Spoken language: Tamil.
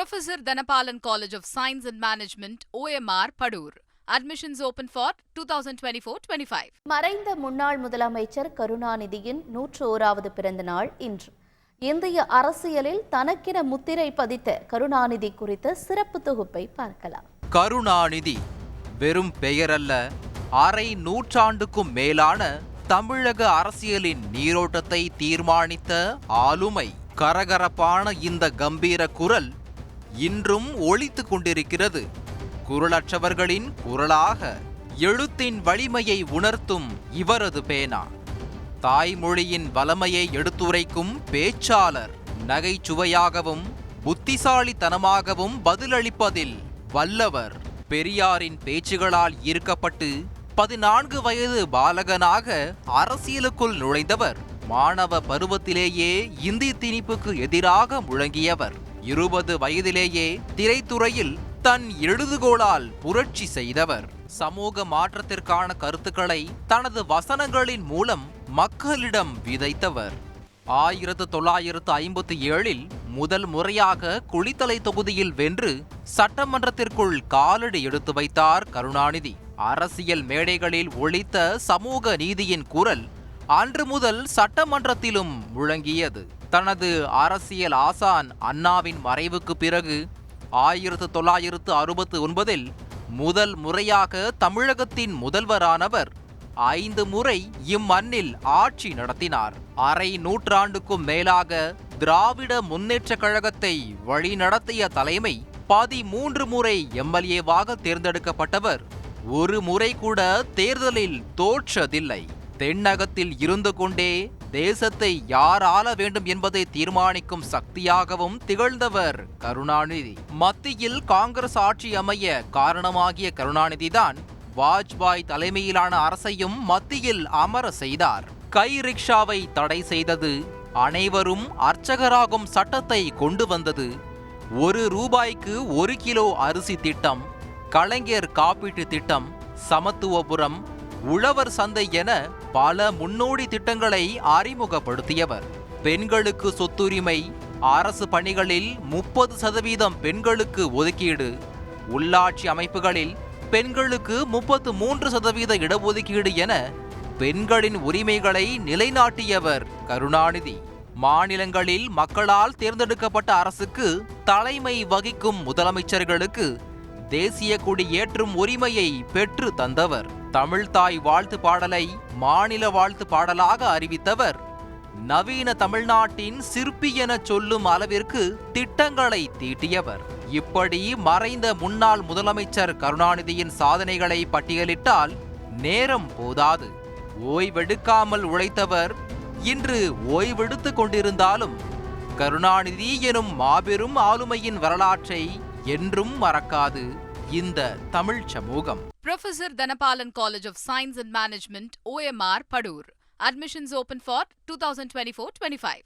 Professor Dhanapalan College of Science and Management, OMR, Padur. Admissions open for 2024-25. மறைந்த முன்னாள் முதலமைச்சர் கருணாநிதியின் நூற்று ஓராவது பிறந்த நாள் இன்று இந்திய அரசியலில் தனக்கென முத்திரை பதித்த கருணாநிதி குறித்த சிறப்பு தொகுப்பை பார்க்கலாம் கருணாநிதி வெறும் பெயரல்ல அரை நூற்றாண்டுக்கும் மேலான தமிழக அரசியலின் நீரோட்டத்தை தீர்மானித்த ஆளுமை கரகரப்பான இந்த கம்பீர குரல் இன்றும் ஒழித்து கொண்டிருக்கிறது. குரலற்றவர்களின் குரலாக எழுத்தின் வலிமையை உணர்த்தும் இவரது பேனா. தாய்மொழியின் வலமையை எடுத்துரைக்கும் பேச்சாளர் நகைச்சுவையாகவும் புத்திசாலித்தனமாகவும் பதிலளிப்பதில் வல்லவர். பெரியாரின் பேச்சுகளால் ஈர்க்கப்பட்டு பதினான்கு வயது பாலகனாக அரசியலுக்குள் நுழைந்தவர். மாணவ பருவத்திலேயே இந்தி திணிப்புக்கு எதிராக முழங்கியவர். இருபது வயதிலேயே திரைத்துறையில் தன் எழுதுகோளால் புரட்சி செய்தவர். சமூக மாற்றத்திற்கான கருத்துக்களை தனது வசனங்களின் மூலம் மக்களிடம் விதைத்தவர். ஆயிரத்து தொள்ளாயிரத்து ஐம்பத்தி ஏழில் முதல் முறையாக குளித்தலை தொகுதியில் வென்று சட்டமன்றத்திற்குள் காலடி எடுத்து வைத்தார் கருணாநிதி. அரசியல் மேடைகளில் ஒழித்த சமூக நீதியின் குரல் அன்று முதல் சட்டமன்றத்திலும் முழங்கியது. தனது அரசியல் ஆசான் அண்ணாவின் மறைவுக்கு பிறகு ஆயிரத்து தொள்ளாயிரத்து அறுபத்து ஒன்பதில் முதல் முறையாக தமிழகத்தின் முதல்வரானவர் ஐந்து முறை இம்மண்ணில் ஆட்சி நடத்தினார். அரை நூற்றாண்டுக்கும் மேலாக திராவிட முன்னேற்ற கழகத்தை வழிநடத்திய தலைமை பதிமூன்று முறை எம்எல்ஏவாக தேர்ந்தெடுக்கப்பட்டவர். ஒரு முறை கூட தேர்தலில் தோற்றதில்லை. தென்னகத்தில் இருந்து கொண்டே தேசத்தை யார் ஆள வேண்டும் என்பதை தீர்மானிக்கும் சக்தியாகவும் திகழ்ந்தவர் கருணாநிதி. மத்தியில் காங்கிரஸ் ஆட்சி அமைய காரணமாகிய கருணாநிதிதான் வாஜ்பாய் தலைமையிலான அரசையும் மத்தியில் அமர செய்தார். கை ரிக்ஷாவை தடை செய்தது அனைவரும் அர்ச்சகராகும் சட்டத்தை கொண்டு வந்தது. ஒரு ரூபாய்க்கு ஒரு கிலோ அரிசி திட்டம் கலைஞர் காப்பீட்டு திட்டம் சமத்துவபுரம் உழவர் சந்தை என பல முன்னோடி திட்டங்களை அறிமுகப்படுத்தியவர். பெண்களுக்கு சொத்துரிமை அரசு பணிகளில் முப்பது சதவீதம் பெண்களுக்கு ஒதுக்கீடு. உள்ளாட்சி அமைப்புகளில் பெண்களுக்கு முப்பத்து மூன்று சதவீத இடஒதுக்கீடு என பெண்களின் உரிமைகளை நிலைநாட்டியவர் கருணாநிதி. மாநிலங்களில் மக்களால் தேர்ந்தெடுக்கப்பட்ட அரசுக்கு தலைமை வகிக்கும் முதலமைச்சர்களுக்கு தேசிய கொடி ஏற்றும் உரிமையை பெற்று தந்தவர். தமிழ்தாய் வாழ்த்து பாடலை மாநில வாழ்த்து பாடலாக அறிவித்தவர். நவீன தமிழ்நாட்டின் சிற்பி என சொல்லும் அளவிற்கு திட்டங்களை தீட்டியவர். இப்படி மறைந்த முன்னாள் முதலமைச்சர் கருணாநிதியின் சாதனைகளை பட்டியலிட்டால் நேரம் போதாது. ஓய்வெடுக்காமல் உழைத்தவர் இன்று ஓய்வெடுத்துக் கொண்டிருந்தாலும் கருணாநிதி எனும் மாபெரும் ஆளுமையின் வரலாற்றை என்றும் மறக்காது. இந்த தமிழ் சமூகம் Professor Dhanapalan College of Science and Management, OMR, Padur. Admissions open for 2024-25.